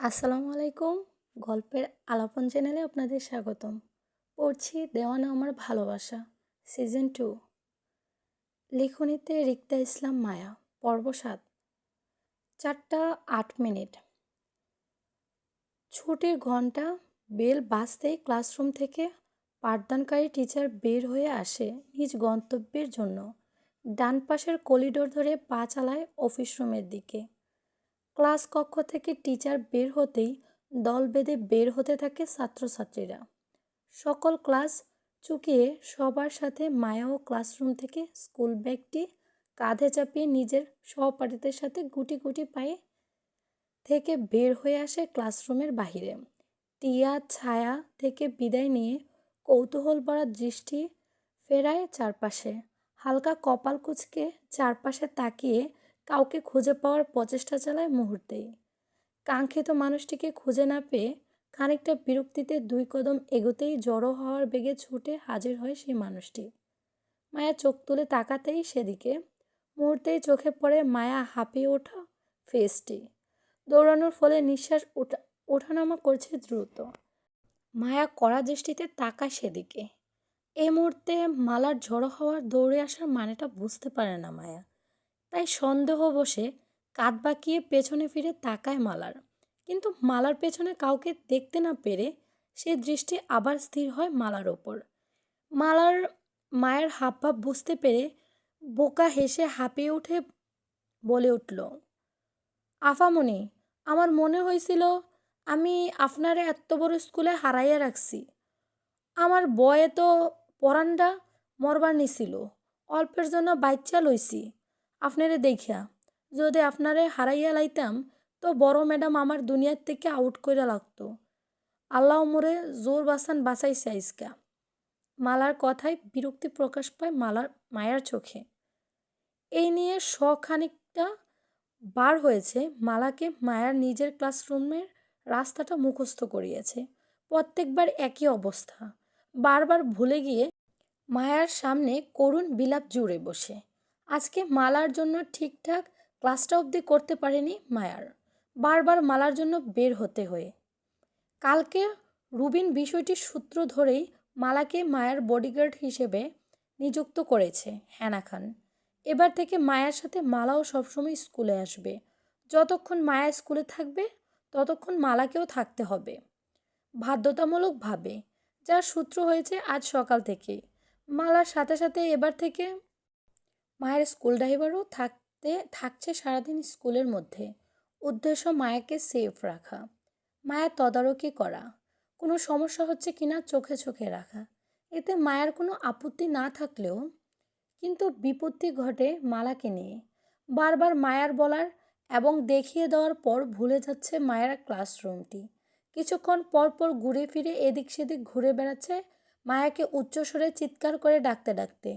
আসসালামু আলাইকুম। গল্পের আলাপন চ্যানেলে আপনাদের স্বাগতম। পড়ছি দেওয়ানা আমার ভালোবাসা, সিজন টু। লিখনিতে রিক্তা ইসলাম মায়া, পর্ব সাত। চারটা আট মিনিট। ছুটির ঘণ্টা, বেল বাজতেই ক্লাসরুম থেকে পাঠদানকারী টিচার বের হয়ে আসে নিজ গন্তব্যের জন্য। ডান পাশের করিডোর ধরে পা চালায় অফিস রুমের দিকে। ক্লাস কক্ষ থেকে টিচার বের হতেই দল বেঁধে বের হতে থাকে ছাত্রছাত্রীরা। সকল ক্লাস চুকিয়ে সবার সাথে মায়াও ক্লাসরুম থেকে স্কুল ব্যাগটি কাঁধে চাপিয়ে নিজের সহপাঠীদের সাথে গুটি গুটি পায়ে থেকে বের হয়ে আসে ক্লাসরুমের বাহিরে। টিয়া ছায়া থেকে বিদায় নিয়ে কৌতূহল ভরা দৃষ্টি ফেরায় চারপাশে। হালকা কপাল কুচকে চারপাশে তাকিয়ে কাউকে খুঁজে পাওয়ার প্রচেষ্টা চালায় মুহূর্তেই। কাঙ্ক্ষিত মানুষটিকে খুঁজে না পেয়ে খানিকটা বিরক্তিতে দুই কদম এগোতেই জড়ো হওয়ার বেগে ছুটে হাজির হয় সেই মানুষটি। মায়া চোখ তুলে তাকাতেই সেদিকে। মুহূর্তেই চোখে পড়ে মায়া হাঁপিয়ে ওঠা ফেসটি দৌড়ানোর ফলে নিঃশ্বাস ওঠা, ওঠানামা করছে দ্রুত। মায়া কড়া দৃষ্টিতে তাকায় সেদিকে। এই মুহূর্তে মালার ঝড়ো হওয়ার দৌড়ে আসার মানেটা বুঝতে পারে না মায়া। তাই সন্দেহ বসে কাঁধ বাঁকিয়ে পেছনে ফিরে তাকায় মালার। কিন্তু মালার পেছনে কাউকে দেখতে না পেরে সে দৃষ্টি আবার স্থির হয় মালার ওপর। মালার মায়ের হাবভাব বুঝতে পেরে বোকা হেসে হাঁপিয়ে উঠে বলে উঠল, আফামনি, আমার মনে হয়েছিল আমি আপনারে এত বড় স্কুলে হারাইয়া রাখছি। আমার বয়ে তো পরানটা মরবার নিছিল, অল্পের জন্য বাচ্চা লইছি। আপনারে দেখিয়া। যদি আপনারে হারাইয়া লাইতাম, তো বড় ম্যাডাম আমার দুনিয়ার থেকে আউট করে লাগতো। আল্লাহ মোরে জোর বাসান বাঁচাইছে আইসকা মালার কথায় বিরক্তি প্রকাশ পায় মালার মায়ার চোখে। এই নিয়ে খানিকটা বার হয়েছে, মালাকে মায়ার নিজের ক্লাসরুমের রাস্তাটা মুখস্থ করিয়েছে। প্রত্যেকবার একই অবস্থা। বারবার ভুলে গিয়ে মায়ার সামনে করুণ বিলাপ জুড়ে বসে। আজকে মালার জন্য ঠিকঠাক ক্লাসটা অবধি করতে পারেনি মায়ার। বারবার মালার জন্য বের হতে হয়ে। কালকে রুবিন বিষয়টির সূত্র ধরেই মালাকে মায়ার বডিগার্ড হিসেবে নিযুক্ত করেছে হ্যানা খান। এবার থেকে মায়ার সাথে মালাও সবসময় স্কুলে আসবে। যতক্ষণ মায়া স্কুলে থাকবে, ততক্ষণ মালাকেও থাকতে হবে। বাধ্যতামূলকভাবে যার সূত্র হয়েছে আজ সকাল থেকে মালার সাথে সাথে এবার থেকে মায়ের স্কুল ড্রাইভারও থাকতে, থাকছে সারাদিন স্কুলের মধ্যে। উদ্দেশ্য মায়াকে সেফ রাখা। মায়া তদারকি করা। কোনো সমস্যা হচ্ছে কিনা চোখে চোখে রাখা। এতে মায়ের কোনো আপত্তি না থাকলেও কিন্তু বিপত্তি ঘটে মালাকে নিয়ে। বারবার মায়ার বলার এবং দেখিয়ে দেওয়ার পর ভুলে যাচ্ছে মায়ের ক্লাসরুমটি কিছুক্ষণ পর পর ঘুরে ফিরে এদিক সেদিক ঘুরে বেড়াচ্ছে মায়াকে উচ্চস্বরে চিৎকার করে ডাকতে ডাকতে।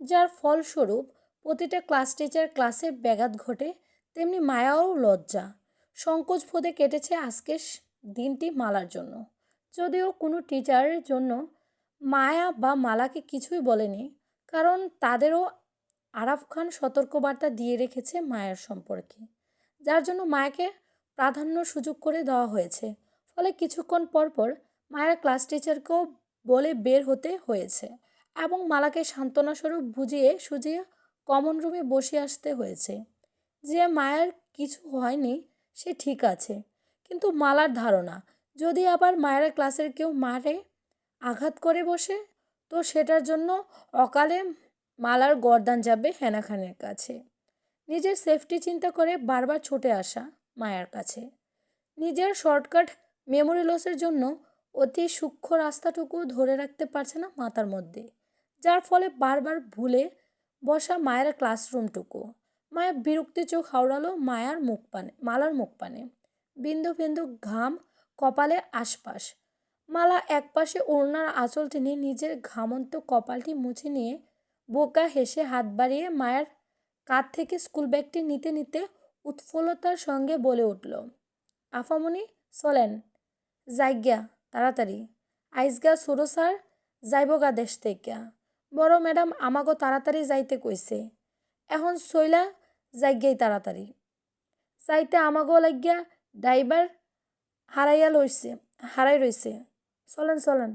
যার ফলস্বরূপ প্রতিটা ক্লাস টিচার ক্লাসে ব্যাঘাত ঘটে, তেমনি মায়াও লজ্জা। সংকোচ বোধে কেটেছে আজকের দিনটি মালার জন্য। যদিও কোনো টিচারের জন্য মায়া বা মালাকে কিছুই বলেনি, কারণ তাদেরও আরাফ খান সতর্কবার্তা দিয়ে রেখেছে মায়ের সম্পর্কে, যার জন্য মায়াকে প্রাধান্য সুযোগ করে দেওয়া হয়েছে। ফলে কিছুক্ষণ পর পর মায়ের ক্লাস টিচারকেও বলে বের হতে হয়েছে এবং মালাকে সান্ত্বনাস্বরূপ বুঝিয়ে সুজিয়ে কমন রুমে বসে আসতে হয়েছে। যে মায়ের কিছু হয়নি, সে ঠিক আছে। কিন্তু মালার ধারণা, যদি আবার মায়ের ক্লাসের কেউ মারে, আঘাত করে বসে, তো সেটার জন্য অকালে মালার গরদান যাবে হেনা খানের কাছে। নিজের সেফটি চিন্তা করে বারবার ছুটে আসা মায়ার কাছে। নিজের শর্টকাট মেমোরি লসের জন্য অতি সূক্ষ্ম রাস্তাটুকু ধরে রাখতে পারছে না মাথার মধ্যে, যার ফলে বারবার ভুলে বসা মায়ের ক্লাসরুমটুকু। মায়া বিরক্তি চোখ হাওড়ালো মায়ার মুখ পানে, মালার মুখ পানে। বিন্দু বিন্দু ঘাম কপালে আশপাশ। মালা একপাশে ওড়নার আঁচল টেনে নিজের ঘামন্ত কপালটি মুছে নিয়ে বোকা হেসে হাত বাড়িয়ে মায়ের কাঁধ থেকে স্কুল ব্যাগটি নিতে নিতে উৎফুল্লতার সঙ্গে বলে উঠল, আফামনি, চলেন। যাইগা তাড়াতাড়ি। আইসগা সুরো স্যার, যাইবগা দেশ থেকে বড় ম্যাডাম আমাগো তাড়াতাড়ি যাইতে কইছে। এখন সইলা যাইগাই তাড়াতাড়ি। যাইতে আমাগো লাগিয়া ড্রাইভার হারাইয়া লইছে, হারাই রইছে। চলেন চলেন।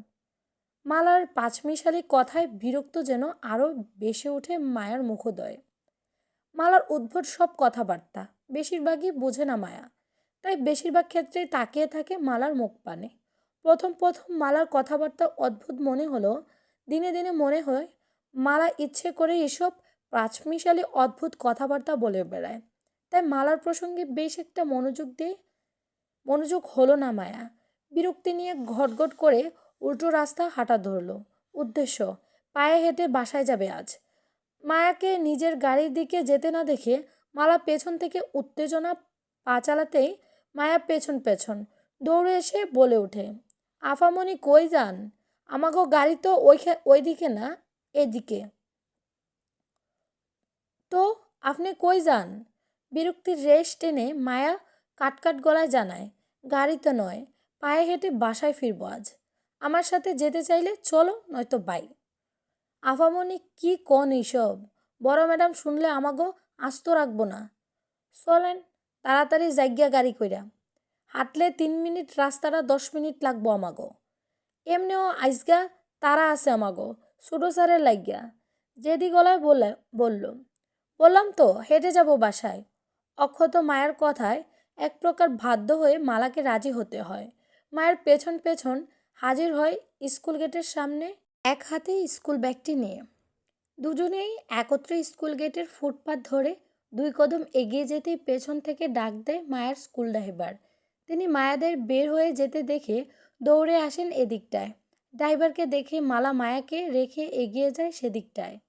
মালার পাঁচমিশালি কথায় বিরক্ত যেন আরও বেশি ওঠে মায়ার মুখোদয়ে। মালার উদ্ভট সব কথাবার্তা বেশিরভাগই বোঝে না মায়া। তাই বেশিরভাগ ক্ষেত্রেই তাকিয়ে থাকে মালার মুখ পানে। প্রথম প্রথম মালার কথাবার্তা অদ্ভুত মনে হলো দিনে দিনে মনে হয় মালা ইচ্ছে করে এসব পাঁচমিশালি অদ্ভুত কথাবার্তা বলে বেড়ায়। তাই মালার প্রসঙ্গে বেশ একটা মনোযোগ দিয়ে মনোযোগ হলো না মায়া। বিরক্তি নিয়ে ঘটঘট করে উল্টো রাস্তা হাঁটা ধরলো। উদ্দেশ্য, পায়ে হেঁটে বাসায় যাবে আজ। মায়াকে নিজের গাড়ির দিকে যেতে না দেখে মালা পেছন থেকে উত্তেজনা পা চালাতেই মায়া পেছন পেছন দৌড়ে এসে বলে ওঠে, আফামনি কই যান? আমাগো গাড়ি তো ওই ওইদিকে না, এদিকে। তো আপনি কই যান? বিরক্তির রেশ টেনে মায়া কাটকাট গলায় জানায়, গাড়ি তো নয়, পায়ে হেঁটে বাসায় ফিরবো আজ। আমার সাথে যেতে চাইলে চলো, নয়তো বাই। আফামনি কি কন এইসব? বড় ম্যাডাম শুনলে আমাগো আস্ত রাখব না। চলেন, তাড়াতাড়ি জায়গা গাড়ি কইরা। হাঁটলে তিন মিনিট, রাস্তাটা দশ মিনিট লাগবো আমাগো। এমনিও আইসগা তারা আছে আমাগো, ছোটো স্যারের লাগিয়া। যেদি গলায় বলে, বলল, বললাম তো, হেঁটে যাব বাসায়। অক্ষত মায়ের কথায় এক প্রকার বাধ্য হয়ে মালাকে রাজি হতে হয়। মায়ের পেছন পেছন হাজির হয় স্কুল গেটের সামনে এক হাতে স্কুল ব্যাগটি নিয়ে। দুজনেই একত্রে স্কুল গেটের ফুটপাথ ধরে দুই কদম এগিয়ে যেতেই পেছন থেকে ডাক দেয় মায়ের স্কুল ড্রাইভার। তিনি মায়াদের বের হয়ে যেতে দেখে দৌড়ে আসেন এদিকটায়। ড্রাইভারকে দেখে মালা মায়াকে রেখে এগিয়ে যায় সেদিকটায়।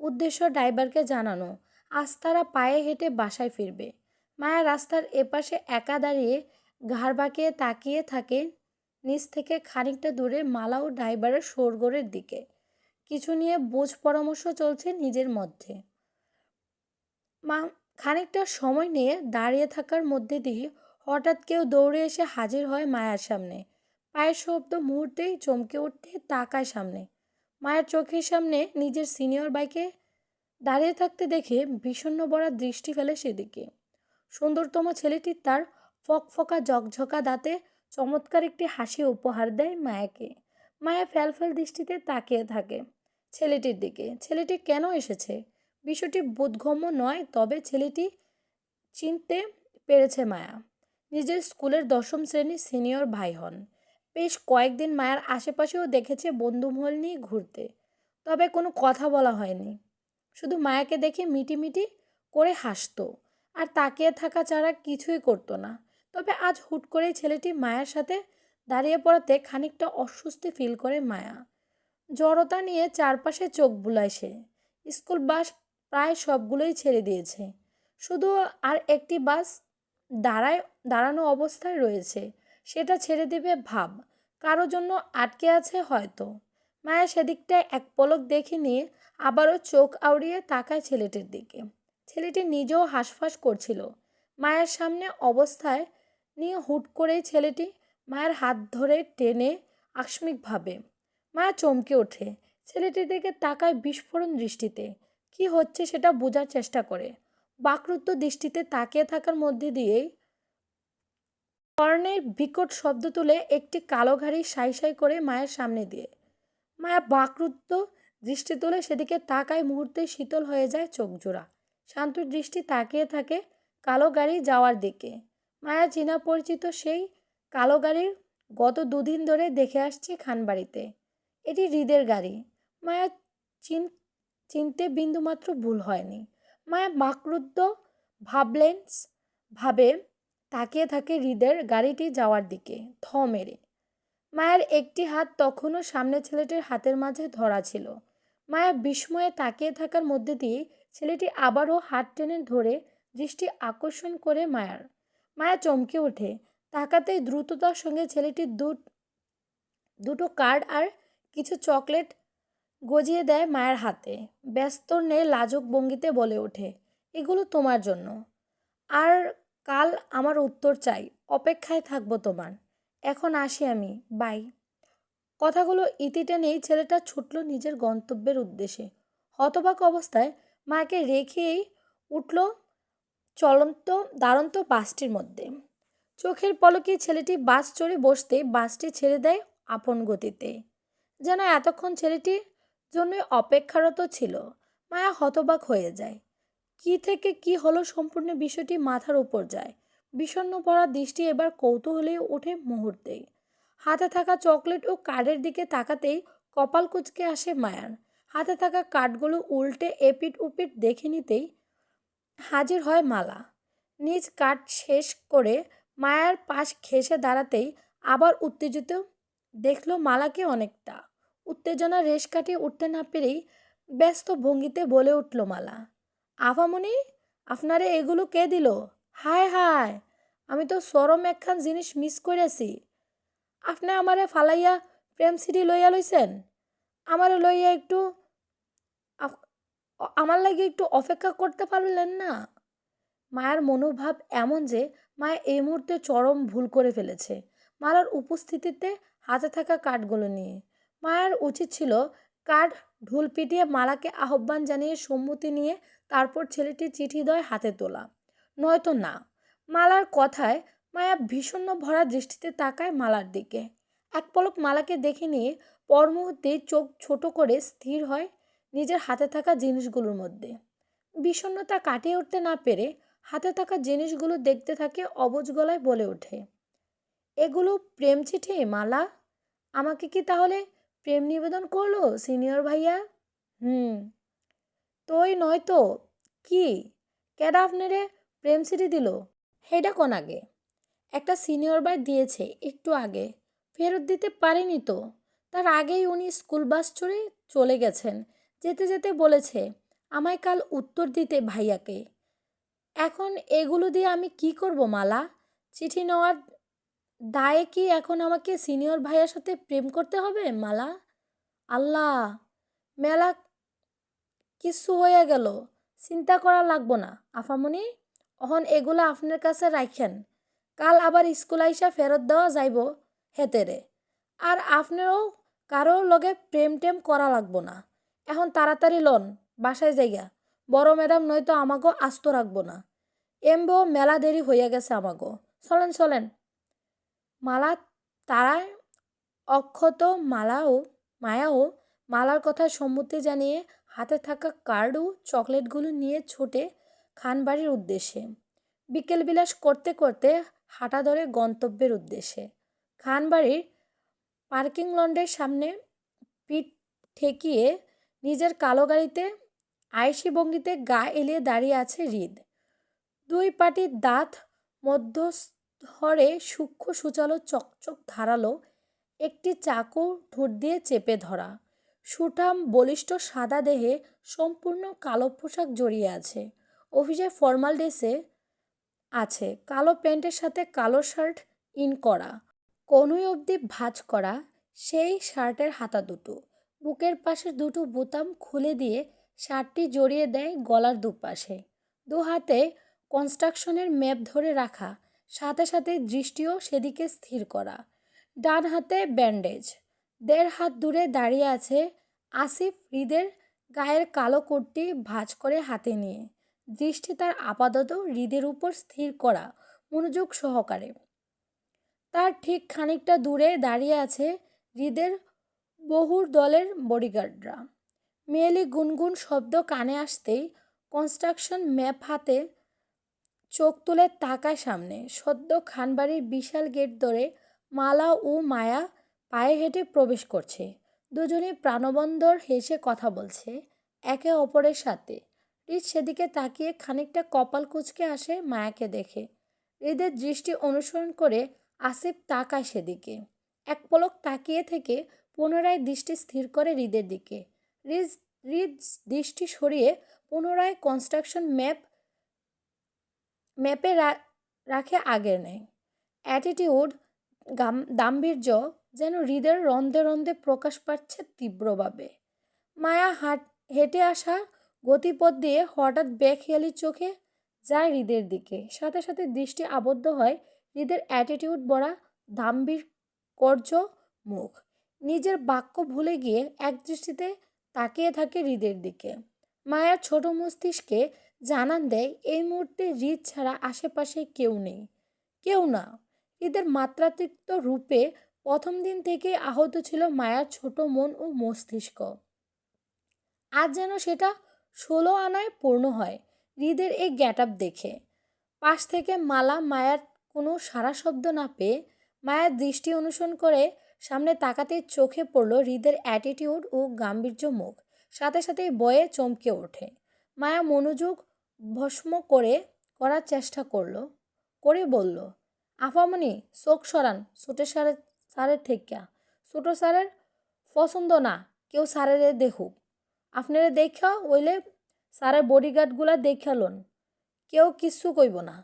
উদ্দেশ্য ড্রাইভারকে জানানো, আজ তারা পায়ে হেঁটে বাসায় ফিরবে। মায়া রাস্তার এপাশে একা দাঁড়িয়ে ঘাড় বাঁকিয়ে তাকিয়ে থাকে, নিচ থেকে খানিকটা দূরে মালা ও ড্রাইভারের শোরগোড়ের দিকে। কিছু নিয়ে বোঝ পরামর্শ চলছে নিজের মধ্যে। মা, খানিকটা সময় নিয়ে দাঁড়িয়ে থাকার মধ্যে দিয়ে হঠাৎ কেউ দৌড়ে এসে হাজির হয় মায়ার সামনে। পায়ের শব্দ মুহূর্তেই চমকে উঠতে তাকায় সামনে। মায়ের চোখের সামনে নিজের সিনিয়র বাইকে দাঁড়িয়ে থাকতে দেখে বিষণ্ণ বড়া দৃষ্টি ফেলে সেদিকে। সুন্দরতম ছেলেটি তার ফকফকা ঝকঝকা দাঁতে চমৎকার একটি হাসি উপহার দেয় মায়াকে। মায়া ফ্যালফ্যাল দৃষ্টিতে তাকিয়ে থাকে ছেলেটির দিকে। ছেলেটি কেন এসেছে? বিষয়টি বোধগম্য নয়, তবে ছেলেটি চিনতে পেরেছে মায়া। নিজের স্কুলের দশম শ্রেণির সিনিয়র ভাই হন। বেশ কয়েকদিন মায়ের আশেপাশেও দেখেছে বন্ধুমহল নিয়ে ঘুরতে। তবে কোনো কথা বলা হয়নি। শুধু মায়াকে দেখে মিটি মিটি করে হাসতো। আর তাকিয়ে থাকা ছাড়া কিছুই করতো না। তবে আজ হুট করেই ছেলেটি মায়ের সাথে দাঁড়িয়ে পড়াতে খানিকটা অস্বস্তি ফিল করে মায়া। জড়তা নিয়ে চারপাশে চোখ বুলায় সে। স্কুল বাস প্রায় সবগুলোই ছেড়ে দিয়েছে। শুধু আর একটি বাস দাঁড়ায়, দাঁড়ানো অবস্থায় রয়েছে। সেটা ছেড়ে দেবে ভাব। কারও জন্য আটকে আছে হয়তো। মায়া সেদিকটায় এক পলক দেখে নিয়ে আবারও চোখ আউড়িয়ে তাকায় ছেলেটির দিকে। ছেলেটি নিজেও হাঁসফাঁস করছিল। মায়ের সামনে অবস্থায় নিয়ে হুট করেই ছেলেটি মায়ের হাত ধরে টেনে আকস্মিকভাবে মায়া চমকে ওঠে। ছেলেটির দিকে তাকায় বিস্ফোরণ দৃষ্টিতে। কি হচ্ছে সেটা বোঝার চেষ্টা করে। বাকরুদ্ধ দৃষ্টিতে তাকিয়ে থাকার মধ্যে দিয়েই কর্ণের বিকট শব্দ তুলে একটি কালো ঘাড়ি সাই সাই করে মায়ের সামনে দিয়ে। মায়া বাকরুদ্ধ দৃষ্টি তুলে সেদিকে তাকায় মুহূর্তে শীতল হয়ে যায় চোখ জোড়া শান্তর দৃষ্টি তাকিয়ে থাকে কালো গাড়ি যাওয়ার দিকে। মায়া চেনা পরিচিত সেই কালো গাড়ির গত দুদিন ধরে দেখে আসছে খানবাড়িতে। এটি হৃদের গাড়ি। মায়া চিন, চিনতে বিন্দুমাত্র ভুল হয়নি। মায়া বাকরুদ্ধ ভাবলেন্স ভাবে তাকিয়ে থাকে হৃদের গাড়িটি যাওয়ার দিকে থ মেরে। মায়ের একটি হাত তখনও সামনে ছেলেটির হাতের মাঝে ধরা ছিল। মায়া বিস্ময়ে তাকিয়ে থাকার মধ্যে দিয়ে ছেলেটি আবারও হাত টেনে ধরে দৃষ্টি আকর্ষণ করে মায়ার। মায়া চমকে ওঠে। তাকাতেই দ্রুততার সঙ্গে ছেলেটির দু দুটো কার্ড আর কিছু চকলেট গজিয়ে দেয় মায়ের হাতে। ব্যস্ত নে লাজক ভঙ্গিতে বলে ওঠে, এগুলো তোমার জন্য। আর কাল আমার উত্তর চাই, অপেক্ষায় থাকব তোমার। এখন আসি আমি, বাই। কথাগুলো ইতি টেনেই ছেলেটা ছুটল নিজের গন্তব্যের উদ্দেশ্যে। হতবাক অবস্থায় মাকে রেখেই উঠল চলন্ত দাঁড়ন্ত বাসটির মধ্যে। চোখের পলকে ছেলেটি বাস চড়ে বসতে বাসটি ছেড়ে দেয় আপন গতিতে। যেন এতক্ষণ ছেলেটির জন্যই অপেক্ষারত ছিল, মায়া হতবাক হয়ে যায়। কি থেকে কি হলো সম্পূর্ণ বিষয়টি মাথার উপর যায়। বিষণ্ণ পড়া দৃষ্টি এবার কৌতূহলে ওঠে মুহূর্তেই। হাতে থাকা চকলেট ও কার্ডের দিকে তাকাতেই কপাল কুচকে আসে মায়ার। হাতে থাকা কার্ডগুলো উল্টে এপিট উপিট দেখে নিতেই হাজির হয় মালা। নিজ কার্ড শেষ করে মায়ার পাশ ঘেসে দাঁড়াতেই আবার উত্তেজিত দেখল মালাকে অনেকটা। উত্তেজনা রেশ কাটিয়ে উঠতে না পেরেই ব্যস্ত ভঙ্গিতে বলে উঠল মালা। আফামনি আপনারে এগুলো কে দিল? হায় হায়, আমি তো সরম একখান জিনিস মিস করেছি আপনি আমারে ফালাইয়া প্রেম সিডি লইয়া লইছেন? আমারে লইয়া একটু আমার লাগে একটু অপেক্ষা করতে পারলেন না? মায়ের মনোভাব এমন যে মায়া এই মুহূর্তে চরম ভুল করে ফেলেছে। মালার উপস্থিতিতে হাতে থাকা কার্ডগুলো নিয়ে। মায়ের উচিত ছিল কার্ড ঢুল পিটিয়ে মালাকে আহ্বান জানিয়ে সম্মতি নিয়ে তারপর ছেলেটি চিঠি দয় হাতে তোলা। নয়তো না। মালার কথায় মায়া ভীষণ ভরা দৃষ্টিতে তাকায় মালার দিকে। এক পলক মালাকে দেখে নিয়ে পর মুহূর্তে চোখ ছোট করে স্থির হয় নিজের হাতে থাকা জিনিসগুলোর মধ্যে। বিষণ্ণতা কাটিয়ে উঠতে না পেরে হাতে থাকা জিনিসগুলো দেখতে থাকে অবুজ গলায় বলে ওঠে। এগুলো প্রেম চিঠি মালা? আমাকে কি তাহলে প্রেম নিবেদন করল সিনিয়র ভাইয়া? হুম। তোই নয় তো? কি? কেডা আপনারে প্রেম চিঠি দিল? হেডা কোন আগে? একটা সিনিয়র ভাই দিয়েছে একটু আগে, ফেরত দিতে পারেনি তো। তার আগেই উনি স্কুল বাস চড়ে চলে গেছেন। যেতে যেতে বলেছে, আমায় কাল উত্তর দিতে ভাইয়াকে। এখন এগুলো দিয়ে আমি কি করব মালা? চিঠি নেওয়ার দায়ে কি এখন আমাকে সিনিয়র ভাইয়ের সাথে প্রেম করতে হবে? মালা? আল্লাহ, মেলা কিচ্ছু হয়ে গেল। চিন্তা করা লাগবো না। আফামনি, অহন এগুলো আপনার কাছে রাখেন কাল আবার স্কুল আইসা ফেরত দেওয়া যাইব হেতেরে। আর আপনারও কারও লগে প্রেম টেম করা লাগবো না। এখন তাড়াতাড়ি লন, বাসায় যাইগা। বড় ম্যাডাম নয়তো আমাকেও আস্ত রাখব না। এমবো মেলা দেরি হইয়া গেছে আমাকেও চলেন চলেন। মালা তারায় অক্ষত মালাও, মায়াও মালার কথা সম্মতি জানিয়ে হাতে থাকা কার্ড ও চকলেটগুলো নিয়ে ছুটে খানবাড়ির উদ্দেশ্যে। বিকেল বিলাস করতে করতে হাঁটা ধরে গন্তব্যের উদ্দেশ্যে। খানবাড়ির পার্কিং লন্ডের সামনে পিঠ ঠেকিয়ে নিজের কালো গাড়িতে আয়েসি ভঙ্গিতে গা এলিয়ে দাঁড়িয়ে আছে হৃদ। দুই পাটির দাঁত মধ্যস্থরে সূক্ষ্ম সুচালো চকচক ধারালো একটি চাকু ঠোঁট দিয়ে চেপে ধরা। সুঠাম বলিষ্ঠ সাদা দেহে সম্পূর্ণ কালো পোশাক জড়িয়ে আছে। অফিসের ফর্মাল ড্রেসে আছে। কালো প্যান্টের সাথে কালো শার্ট ইন করা। কনুই অবধি ভাঁজ করা। সেই শার্টের হাতা দুটো। বুকের পাশে দুটো বোতাম খুলে দিয়ে শার্টটি জড়িয়ে দেয় গলার দুপাশে। দু হাতে কনস্ট্রাকশনের ম্যাপ ধরে রাখা। সাথে সাথে দৃষ্টিও সেদিকে স্থির করা। ডান হাতে ব্যান্ডেজ। দেড় হাত দূরে দাঁড়িয়ে আছে আসিফ হৃদের গায়ের কালো কোটটি ভাঁজ করে হাতে নিয়ে। দৃষ্টি তার আপাতত হৃদের উপর স্থির করা, মনোযোগ সহকারে। তার ঠিক খানিকটা দূরে দাঁড়িয়ে আছে হৃদের বহুর দলের বডিগার্ডরা মেয়েলি গুনগুন শব্দ কানে আসতেই কনস্ট্রাকশন ম্যাপ হাতে চোখ তুলে তাকায় সামনে। সদ্য খানবাড়ির বিশাল গেট ধরে মালা ও মায়া পায়ে হেঁটে প্রবেশ করছে। দুজনে প্রাণবন্দর হেসে কথা বলছে, একে অপরের সাথে। হৃদ সেদিকে তাকিয়ে খানিকটা কপাল কুচকে আসে মায়াকে দেখে। হৃদের দৃষ্টি অনুসরণ করে আসিফ তাকায় সেদিকে। এক পলক তাকিয়ে থেকে পুনরায় দৃষ্টি স্থির করে হৃদের দিকে। রিজ হৃদ দৃষ্টি সরিয়ে পুনরায় কনস্ট্রাকশন ম্যাপ ম্যাপে রাখে আগের নেয় অ্যাটিটিউড গাম, গাম্ভীর্য যেন হৃদের রন্ধে রন্ধে প্রকাশ পাচ্ছে তীব্রভাবে। মায়া হাট, হেঁটে আসা গতিপথ দিয়ে হঠাৎ বেখেয়ালি চোখে যায় হৃদের দিকে। সাথে সাথে দৃষ্টি আবদ্ধ হয় হৃদের অ্যাটিটিউড বড়া দাম্ভীর, কর্য মুখ। নিজের বাক্য ভুলে গিয়ে এক দৃষ্টিতে তাকিয়ে থাকে হৃদের দিকে। মায়ার ছোট মস্তিষ্কে জানান দেয়, এই মুহূর্তে হৃদ ছাড়া আশেপাশে কেউ নেই। কেউ না। হৃদের মাত্রাতিরিক্ত রূপে প্রথম দিন থেকে আহত ছিল মায়ার ছোট মন ও মস্তিষ্ক। আজ যেন সেটা ষোলো আনায় পূর্ণ হয়। হৃদের এই গ্যাট দেখে। পাশ থেকে মালা মায়ার কোনো সারা শব্দ না পেয়ে মায়ার দৃষ্টি অনুসরণ করে সামনে তাকাতে চোখে পড়ল হৃদের অ্যাটিটিউড ও গাম্ভীর্য মুখ। সাথে সাথেই বয়ে চমকে ওঠে। মায়া মনোযোগ ভস্ম করে করার চেষ্টা করল, করে বলল, আফামনি, চোখ সরান, ছোটো সারের সারের থেকে ছোটো সারের পছন্দ না, কেউ সারেরে দেখুক। আপনারে দেখা ওইলে সারের বডিগার্ডগুলা দেখালন কেউ কিচ্ছু কইব না,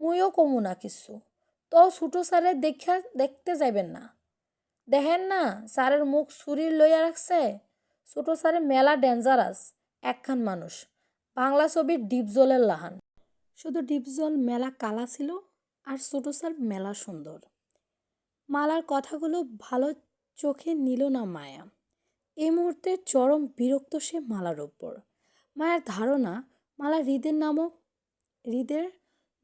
মুইও কমু না কিচ্ছু। তো ছোটো সারের দেখা দেখতে যাইবেন না। দেখেন না স্যারের মুখ ছুরির লইয়া রাখছে। ছোটো স্যারে মেলা ডেঞ্জারাস একখান মানুষ। বাংলা ছবির ডিপজলের লাহান। শুধু ডিপজল মেলা কালা ছিল আর ছোটো স্যার মেলা সুন্দর। মালার কথাগুলো ভালো চোখে নিল না মায়া। এই মুহূর্তে চরম বিরক্ত সে মালার ওপর মায়ের ধারণা, মালা হৃদের নামক হৃদের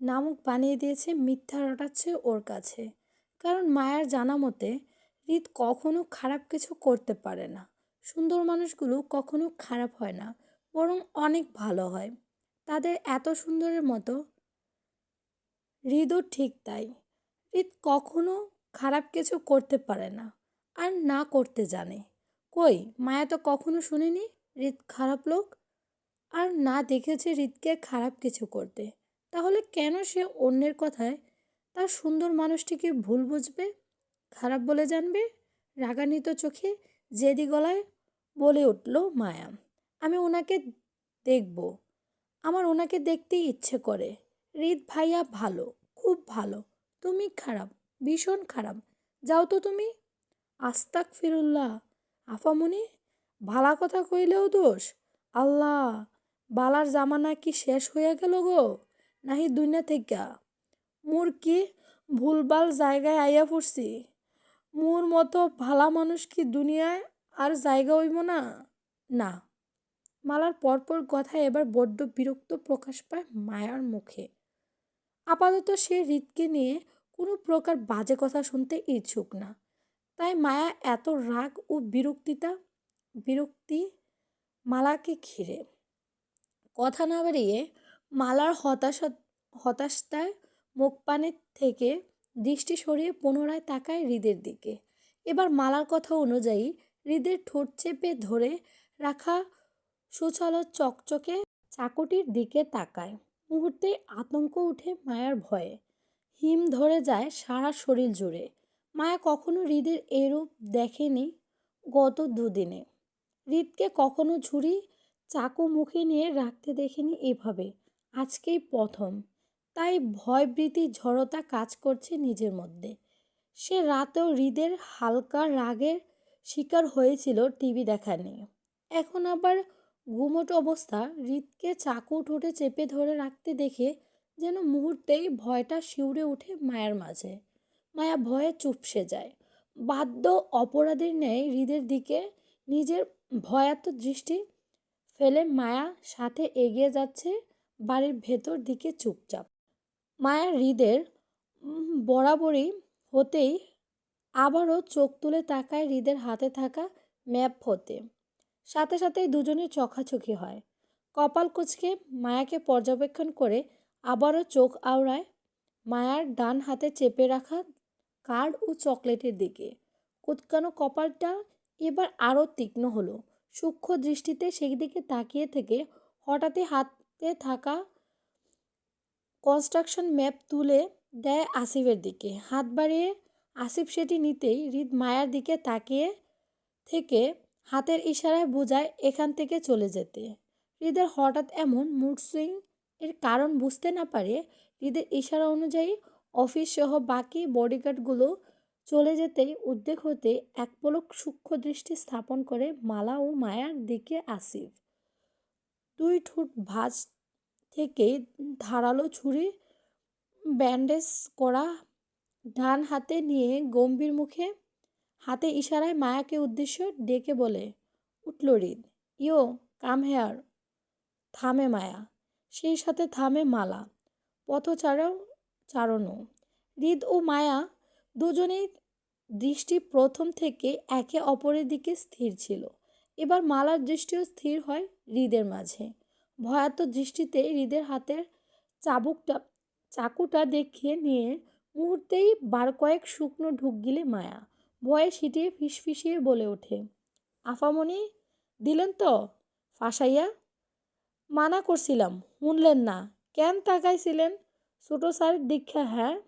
নামক বানিয়ে দিয়েছে মিথ্যা রটাচ্ছে ওর কাছে। কারণ মায়ার জানা মতে, হৃদ কখনো খারাপ কিছু করতে পারে না। সুন্দর মানুষগুলো কখনো খারাপ হয় না। বরং অনেক ভালো হয়। তাদের এত সুন্দরের মতো। হৃদও ঠিক তাই। হৃদ কখনো খারাপ কিছু করতে পারে না আর না করতে জানে। কই, মায়া তো কখনো শুনেনি? হৃদ খারাপ লোক? আর না দেখেছে হৃদকে খারাপ কিছু করতে। তাহলে কেন সে অন্যের কথায় তার সুন্দর মানুষটিকে ভুল বুঝবে? খারাপ বলে জানবে? রাগান্বিত চোখে জেদি গলায় বলে উঠল মায়া। আমি ওনাকে দেখব। আমার ওনাকে দেখতেই ইচ্ছে করে। হৃদ ভাইয়া ভালো, খুব ভালো। তুমি খারাপ, ভীষণ খারাপ। যাও তো তুমি। আস্তাক ফিরুল্লাহ আফামনি, ভালা কথা কইলেও দোষ? আল্লাহ, বালার জামানা কি শেষ হইয়া গেল গো? নাহি দুনিয়া থেকে মোর কি ভুলভাল জায়গায় আইয়া পড়ছি? মোর মতো ভালা মানুষ কি দুনিয়ায় আর জায়গা হইব না? না। মালার পরপর কথায় এবার বড্ড বিরক্ত প্রকাশ পায় মায়ার মুখে। আপাতত সে হৃদকে নিয়ে কোনো প্রকার বাজে কথা শুনতে ইচ্ছুক না। তাই মায়া এত রাগ ও বিরক্তিতা, বিরক্তি মালাকে ঘিরে। কথা না বাড়িয়ে মালার হতাশা, হতাশতায় মুখপানের থেকে দৃষ্টি সরিয়ে পুনরায় তাকায় হৃদের দিকে। এবার মালার কথা অনুযায়ী হৃদের ঠোঁট চেপে ধরে রাখা সুচল চকচকে চাকুটির দিকে তাকায়। মুহূর্তে আতঙ্ক উঠে মায়ার ভয়ে। হিম ধরে যায় সারা শরীর জুড়ে। মায়া কখনো হৃদের এরূপ দেখেনি গত দুদিনে। হৃদকে কখনো ঝুড়ি চাকু মুখে নিয়ে রাখতে দেখেনি এভাবে। আজকেই প্রথম। তাই ভয়ভীতি, ঝড়তা কাজ করছে নিজের মধ্যে। সে রাতেও হৃদের হালকা রাগের শিকার হয়েছিল টিভি দেখা নিয়ে। এখন আবার গুমট অবস্থা হৃদকে চাকু ঠোঁটে চেপে ধরে রাখতে দেখে যেন মুহূর্তেই ভয়টা শিউরে ওঠে মায়ের মাঝে। মায়া ভয়ে চুপসে যায়। বাধ্য অপরাধীর ন্যায় হৃদের দিকে নিজের ভয়াত দৃষ্টি ফেলে মায়া সাথে এগিয়ে যাচ্ছে বাড়ির ভেতর দিকে চুপচাপ। মায়ার হৃদের বরাবরই হতেই আবারও চোখ তুলে তাকায় হৃদের হাতে থাকা ম্যাপ হতে। সাথে সাথেই দুজনের চোখাচোখি হয়। কপাল কুচকে মায়াকে পর্যবেক্ষণ করে আবারও চোখ আওড়ায় মায়ার ডান হাতে চেপে রাখা কার্ড ও চকলেটের দিকে। কুৎকানো কপালটা এবার আরও তীক্ষ্ণ হলো। সূক্ষ্ম দৃষ্টিতে সেই দিকে তাকিয়ে থেকে হঠাৎই হাতে থাকা কনস্ট্রাকশন ম্যাপ তুলে দেয় আসিফের দিকে। হাত বাড়িয়ে আসিফ সেটি নিতেই হৃদ মায়ার দিকে তাকিয়ে থেকে হাতের ইশারায় বোঝায় এখান থেকে চলে যেতে। হৃদের হঠাৎ এমন মুড সুইং এর কারণ বুঝতে না পারে হৃদের ইশারা অনুযায়ী অফিস সহ বাকি বডিগার্ডগুলো চলে যেতেই উদ্বেগ হতে এক পলক সূক্ষ্ম দৃষ্টি স্থাপন করে মালা ও মায়ার দিকে আসিফ। দুই ঠোঁট ভাঁজ থেকে ধারালো ছুরি ব্যান্ডেজ করা ডান হাতে নিয়ে গম্ভীর মুখে হাতে ইশারায় মায়াকে উদ্দেশ্য ডেকে বলে, উঠল হৃদ, ইয়ো, কাম হেয়ার। থামে মায়া, সেই সাথে থামে মালা পথচারও চারণও। হৃদ ও মায়া দুজনেই দৃষ্টি প্রথম থেকে একে অপরের দিকে স্থির ছিল। এবার মালার দৃষ্টিও স্থির হয় হৃদের মাঝে। ভয়াত দৃষ্টিতে হৃদের হাতের চাবুকটা, চাকুটা দেখে নিয়ে মুহূর্তেই বার কয়েক শুকনো ঢুক গিলে মায়া। ভয়ে সিটিয়ে ফিসফিসিয়ে বলে ওঠে। আফামনি, দিলেন তো? ফাঁসাইয়া? মানা করছিলাম, শুনলেন না। কেন তাকাইছিলেন? ছোট স্যার, দীক্ষা হ্যাঁ?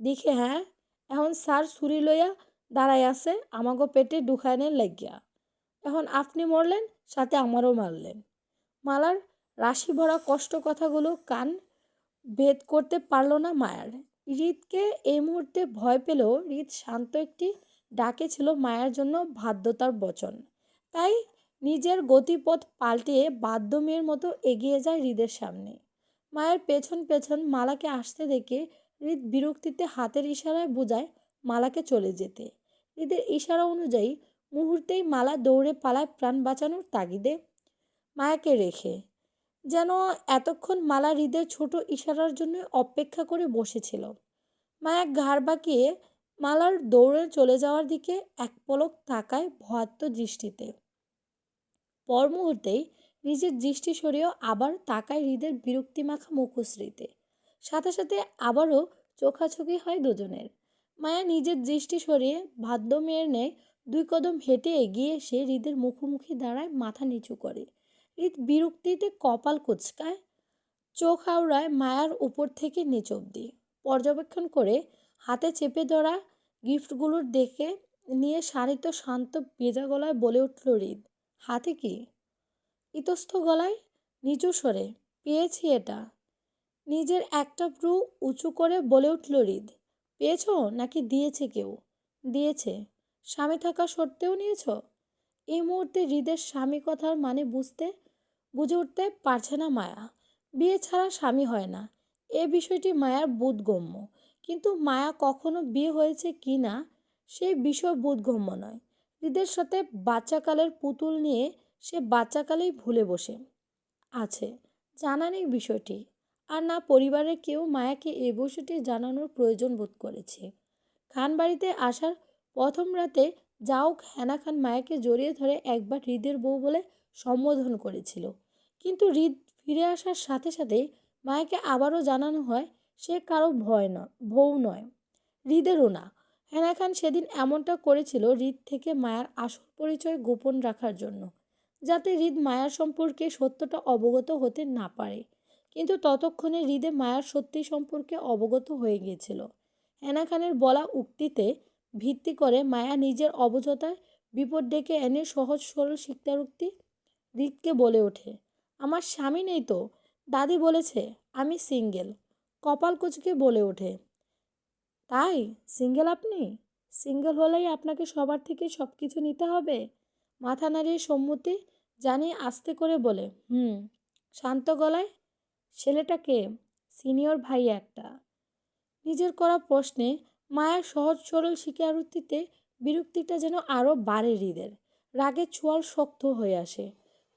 দেখে হ্যাঁ? এখন স্যার ছুরি লইয়া দাঁড়াই আছে, আমাগো পেটে ঢুকানের লাগিয়া। এখন আপনি মরলেন, সাথে আমারও মারলেন। মালার রাশি ভরা কষ্ট কথাগুলো কান ভেদ করতে পারল না মায়ার। হৃদকে এই মুহূর্তে ভয় পেলেও হৃদ শান্ত একটি ডাকে ছিল মায়ার জন্য বাধ্যতার বচন। তাই নিজের গতিপথ পাল্টিয়ে বাধ্য মেয়ের মতো এগিয়ে যায় হৃদের সামনে। মায়ের পেছন পেছন মালাকে আসতে দেখে হৃদ বিরক্তিতে হাতের ইশারায় বোঝায় মালাকে চলে যেতে। হৃদের ইশারা অনুযায়ী মুহূর্তেই মালা দৌড়ে পালায় প্রাণ বাঁচানোর তাগিদে মায়াকে রেখে। যেন এতক্ষণ মালা হৃদের ছোট ইশারার জন্য অপেক্ষা করে বসেছিল। মায়া ঘাড় বাঁকিয়ে মালার দৌড়ে চলে যাওয়ার দিকে এক পলক তাকায় ভয়াত্ম দৃষ্টিতে। পর মুহূর্তেই নিজের দৃষ্টি সরিয়েও আবার তাকায় হৃদের বিরক্তিমাখা মুখশ্রীতে। সাথে সাথে আবারও চোখাচোখি হয় দুজনের। মায়া নিজের দৃষ্টি সরিয়ে ভাদ্য মেয়ের নেয় দুই কদম হেঁটে এগিয়ে এসে হৃদের মুখোমুখি দাঁড়ায় মাথা নিচু করে। হৃদ বিরক্তিতে কপাল কুচকায়, চোখ আওড়ায় মায়ার উপর থেকে নিচ অব্দি পর্যবেক্ষণ করে হাতে চেপে ধরা গিফটগুলোর দেখে নিয়ে শানিত শান্ত ভেজা গলায় বলে উঠল হৃদ হাতে কি? ইতস্থ গলায়, নিচু সরে পেয়েছি এটা। নিজের একটা ভ্রু উঁচু করে বলে উঠল হৃদ পেয়েছ নাকি দিয়েছে কেউ? দিয়েছে। স্বামী থাকা সত্ত্বেও নিয়েছ? এই মুহূর্তে হৃদের স্বামী কথার মানে বুঝতে, বুঝে উঠতে পারছে না মায়া। বিয়ে ছাড়া স্বামী হয় না। এ বিষয়টি মায়ার বোধগম্য। কিন্তু মায়া কখনো বিয়ে হয়েছে কি না সেই বিষয় বোধগম্য নয়। হৃদের সাথে বাচ্চাকালের পুতুল নিয়ে সে বাচ্চাকালেই ভুলে বসে আছে। জানা নেই বিষয়টি। আর না পরিবারের কেউ মায়াকে এ বিষয়টি জানানোর প্রয়োজন বোধ করেছে। খান বাড়িতে আসার প্রথম রাতে যাও হেনা খান মায়াকে জড়িয়ে ধরে একবার হৃদের বউ বলে সম্বোধন করেছিল। কিন্তু হৃদ ফিরে আসার সাথে সাথেই মায়াকে আবারও জানানো হয় সে কারও ভয় নয় বউ নয়। হৃদেরও না। হেনা খান সেদিন এমনটা করেছিল হৃদ থেকে মায়ার আসল পরিচয় গোপন রাখার জন্য, যাতে হৃদ মায়ার সম্পর্কে সত্যটা অবগত হতে না পারে। কিন্তু ততক্ষণে হৃদে মায়ার সত্যি সম্পর্কে অবগত হয়ে গিয়েছিল। হেনা খানের বলা উক্তিতে ভিত্তি করে মায়া নিজের অবজতায় বিপদ ডেকে এনে সহজ সরল স্বীকারোক্তি হৃদকে বলে ওঠে। আমার স্বামী নেই তো? দাদি বলেছে, আমি সিঙ্গেল। কপাল কুচকে বলে ওঠে, তাই? সিঙ্গেল আপনি? সিঙ্গেল হলেই আপনাকে সবার থেকে সব কিছু নিতে হবে? মাথা নাড়িয়ে সম্মতি জানিয়ে আস্তে করে বলে, হুম, শান্ত গলায় ছেলেটাকে সিনিয়র ভাই একটা। নিজের করা প্রশ্নে মায়ের সহজ সরল স্বীকারোক্তিতে বিরক্তিটা যেন আরও বাড়ে হৃদের। রাগের ছোঁয়াল শক্ত হয়ে আসে,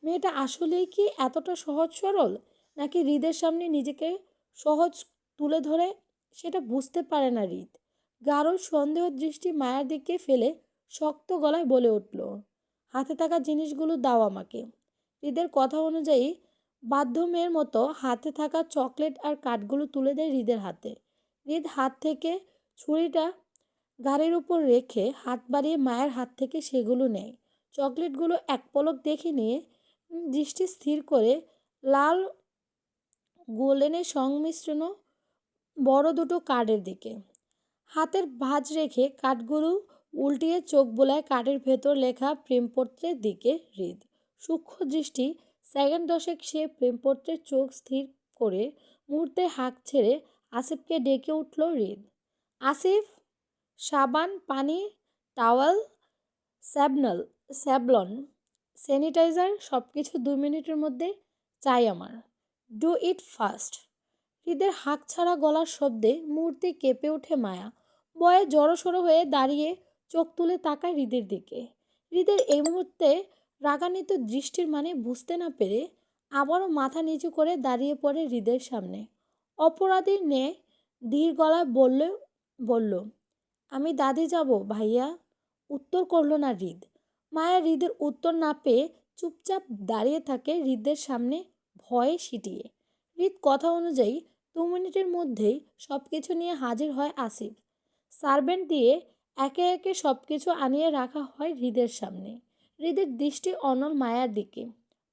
মেয়েটা আসলেই কি এতটা সহজ সরল? নাকি হৃদের সামনে নিজেকে সহজ তুলে ধরে, সেটা বুঝতে পারে না হৃদ গাঢ় সন্দেহ দৃষ্টি মায়ের দিকে ফেলে শক্ত গলায় বলে উঠল, হাতে থাকা জিনিসগুলো দাও আমাকে। হৃদের কথা অনুযায়ী বাধ্য মেয়ের মতো হাতে থাকা চকলেট আর কাঠগুলো তুলে দেয় হৃদের হাতে। হৃদ হাত থেকে ছুরিটা গাড়ির উপর রেখে হাত বাড়িয়ে মায়ের হাত থেকে সেগুলো নেয়। চকলেটগুলো এক পলক দেখে নিয়ে দৃষ্টি স্থির করে লাল গোল্ডেনের সংমিশ্রণ বড় দুটো কার্ডের দিকে। হাতের ভাঁজ রেখে কাঠগুলো উল্টিয়ে চোখ বোলায় কাঠের ভেতর লেখা প্রেমপত্রের দিকে হৃদ। সূক্ষ্ম দৃষ্টি সেকেন্ড দশেক সে প্রেমপত্রের চোখ স্থির করে মুহূর্তে হাঁক ছেড়ে আসিফকে ডেকে উঠল হৃদ। আসিফ, সাবান, পানি, টাওয়াল, স্যাবনল, স্যাবলন, স্যানিটাইজার সব কিছু দু মিনিটের মধ্যে, চাই আমার। Do it fast. হৃদের হাঁক ছাড়া গলার শব্দে মূর্তি কেঁপে ওঠে মায়া। বয়ে জড়সড়ো হয়ে দাঁড়িয়ে চোখ তুলে তাকায় হৃদের দিকে। হৃদের এই মুহূর্তে রাগান্বিত দৃষ্টির মানে বুঝতে না পেরে আবারও মাথা নিচু করে দাঁড়িয়ে পড়ে হৃদের সামনে। অপরাধীর নে ধীর গলায় বললে, বলল, আমি দাদি যাব ভাইয়া। উত্তর করল না হৃদ। মায়া হৃদের উত্তর না পেয়ে চুপচাপ দাঁড়িয়ে থাকে হৃদের সামনে ভয়ে সিটিয়ে। হৃদ কথা অনুযায়ী দু মিনিটের মধ্যেই সব কিছু নিয়ে হাজির হয় আসিফ। সার্ভেন্ট দিয়ে একে একে সব কিছু আনিয়ে রাখা হয় হৃদের সামনে। হৃদের দৃষ্টি অনল মায়ার দিকে।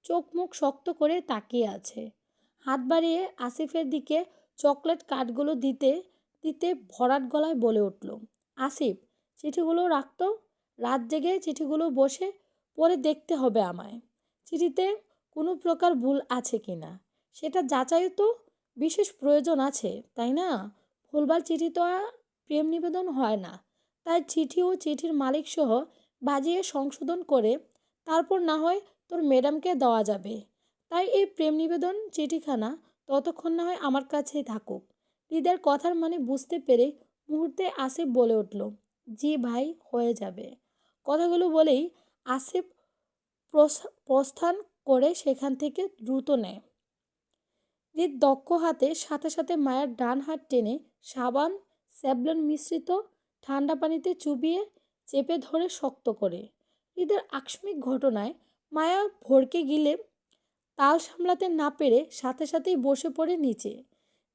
চোখ মুখ শক্ত করে তাকিয়ে আছে। হাত বাড়িয়ে আসিফের দিকে চকলেট কাঠগুলো দিতে দিতে ভরাট গলায় বলে উঠল, আসিফ, চিঠিগুলো রাখতো রাত জেগে চিঠিগুলো বসে, পরে দেখতে হবে আমায়। চিঠিতে কোনো প্রকার ভুল আছে কি না? সেটা যাচাই তো বিশেষ প্রয়োজন আছে, তাই না? ভুলবার চিঠি তো আর প্রেম নিবেদন হয় না। তাই চিঠি ও চিঠির মালিক সহ বাজিয়ে সংশোধন করে তারপর না হয় তোর ম্যাডামকে দেওয়া যাবে। তাই এই প্রেম নিবেদন চিঠিখানা ততক্ষণ না হয় আমার কাছেই থাকুক। হৃদের কথার মানে বুঝতে পেরে মুহূর্তে আসিফ বলে উঠল, জি ভাই, হয়ে যাবে। কথাগুলো বলেই আসিফ প্রস- প্রস্থান করে সেখান থেকে দ্রুত নেয়। হৃদ দক্ষ হাতে সাথে সাথে মায়ের ডান হাত টেনে সাবান, স্যাবলন মিশ্রিত ঠান্ডা পানিতে চুবিয়ে চেপে ধরে শক্ত করে। হৃদের আকস্মিক ঘটনায় মায়া ভরকে গিলে তাল সামলাতে না পেরে সাথে সাথেই বসে পড়ে নিচে।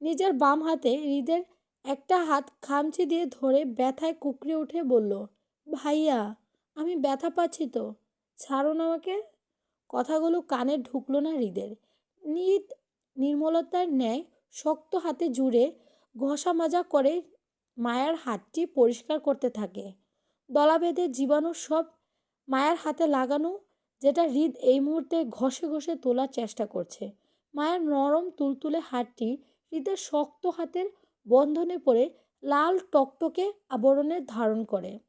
নিজের বাম হাতে হৃদের একটা হাত খামচি দিয়ে ধরে ব্যথায় কুকড়ে উঠে বলল, ভাইয়া, আমি ব্যথা পাচ্ছি তো। ছাড়ুন আমাকে? কথাগুলো কানে ঢুকলো না হৃদের। নিদ নির্মলতার ন্যায় শক্ত হাতে জুড়ে ঘষা মাজা করে মায়ার হাতটি পরিষ্কার করতে থাকে। দলা বেঁধে জীবাণু সব মায়ের হাতে লাগানো, যেটা হৃদ এই মুহূর্তে ঘষে ঘষে তোলার চেষ্টা করছে। মায়ের নরম তুলতুলে হাতটি হৃদের শক্ত হাতের বন্ধনে পড়ে লাল টকটকে আবরণের ধারণ করে।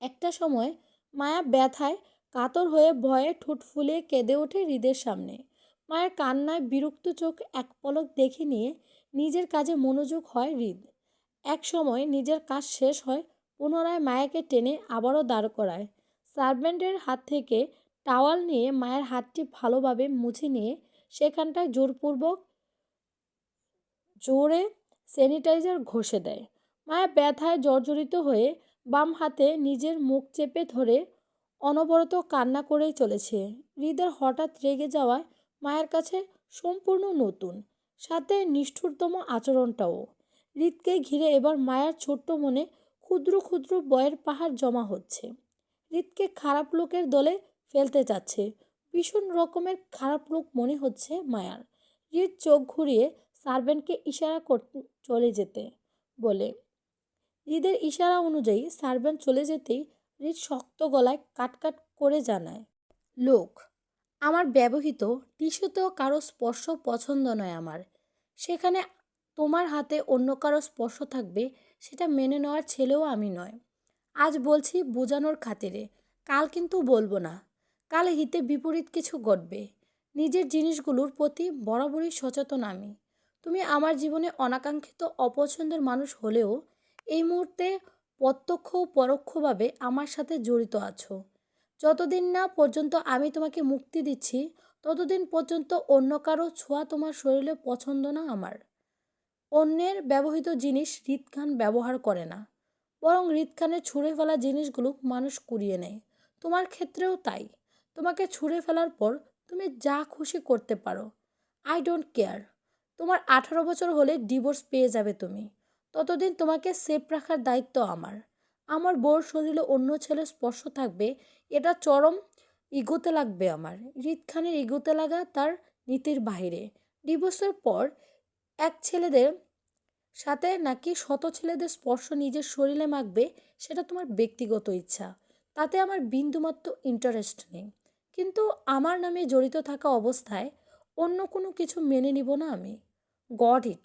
একটা সময় মায়া ব্যথায় কাতর হয়ে ভয়ে ঠোঁট ফুলিয়ে কেঁদে ওঠে হৃদের সামনে। মায়ের কান্নায় বিরক্ত চোখ এক পলক দেখে নিয়ে নিজের কাজে মনোযোগ হয় হৃদ। এক সময় নিজের কাজ শেষ হয়, পুনরায় মায়াকে টেনে আবারও দাঁড় করায়। সার্ভেন্টের হাত থেকে টাওয়াল নিয়ে মায়ের হাতটি ভালোভাবে মুছে নিয়ে সেখানটায় জোরপূর্বক জোরে স্যানিটাইজার ঘষে দেয়। মায়া ব্যথায় জর্জরিত হয়ে বাম হাতে নিজের মুখ চেপে ধরে অনবরত কান্না করেই চলেছে। হৃদের হঠাৎ রেগে যাওয়ায় মায়ের কাছে সম্পূর্ণ নতুন, সাথে নিষ্ঠুরতম আচরণটাও। হৃদকে ঘিরে এবার মায়ের ছোট্ট মনে ক্ষুদ্র ক্ষুদ্র বয়ের পাহাড় জমা হচ্ছে। হৃদকে খারাপ লোকের দলে ফেলতে চাচ্ছে, ভীষণ রকমের খারাপ লোক মনে হচ্ছে মায়ার। হৃদ চোখ ঘুরিয়ে সার্ভেন্টকে ইশারা করতে চলে যেতে বলে। হৃদের ইশারা অনুযায়ী সার্ভেন্ট চলে যেতেই হৃদ শক্ত গলায় কাটকাট করে জানায়, লোক আমার ব্যবহৃত টিস্যুতেও কারও স্পর্শ পছন্দ নয় আমার। সেখানে তোমার হাতে অন্য কারও স্পর্শ থাকবে সেটা মেনে নেওয়ার ছেলেও আমি নয়। আজ বলছি বোঝানোর খাতিরে, কাল কিন্তু বলব না। কাল হিতে বিপরীত কিছু ঘটবে। নিজের জিনিসগুলোর প্রতি বরাবরই সচেতন আমি। তুমি আমার জীবনে অনাকাঙ্ক্ষিত অপছন্দের মানুষ হলেও এই মুহূর্তে প্রত্যক্ষ ও পরোক্ষভাবে আমার সাথে জড়িত আছো। যতদিন না পর্যন্ত আমি তোমাকে মুক্তি দিচ্ছি, ততদিন পর্যন্ত অন্য কারও ছোঁয়া তোমার শরীরে পছন্দ না আমার। অন্যের ব্যবহৃত জিনিস হৃৎখান ব্যবহার করে না। বরং হৃদখানের ছুঁড়ে ফেলা জিনিসগুলো মানুষ কুড়িয়ে নেয়। তোমার ক্ষেত্রেও তাই। তোমাকে ছুঁড়ে ফেলার পর তুমি যা খুশি করতে পারো। আই ডোন্ট কেয়ার তোমার আঠারো বছর হলে ডিভোর্স পেয়ে যাবে তুমি। ততদিন তোমাকে সেফ রাখার দায়িত্ব আমার। আমার বোর শরীরে অন্য ছেলের স্পর্শ থাকবে এটা চরম ইগোতে লাগবে আমার। খানের ইগোতে লাগা তার নীতির বাইরে ডিভোর্সের পর এক ছেলেদের সাথে নাকি শত ছেলেদের স্পর্শ নিজের শরীরে মাখবে, সেটা তোমার ব্যক্তিগত ইচ্ছা। তাতে আমার বিন্দুমাত্র ইন্টারেস্ট নেই। কিন্তু আমার নামে জড়িত থাকা অবস্থায় অন্য কোনো কিছু মেনে নিব না আমি। Got it.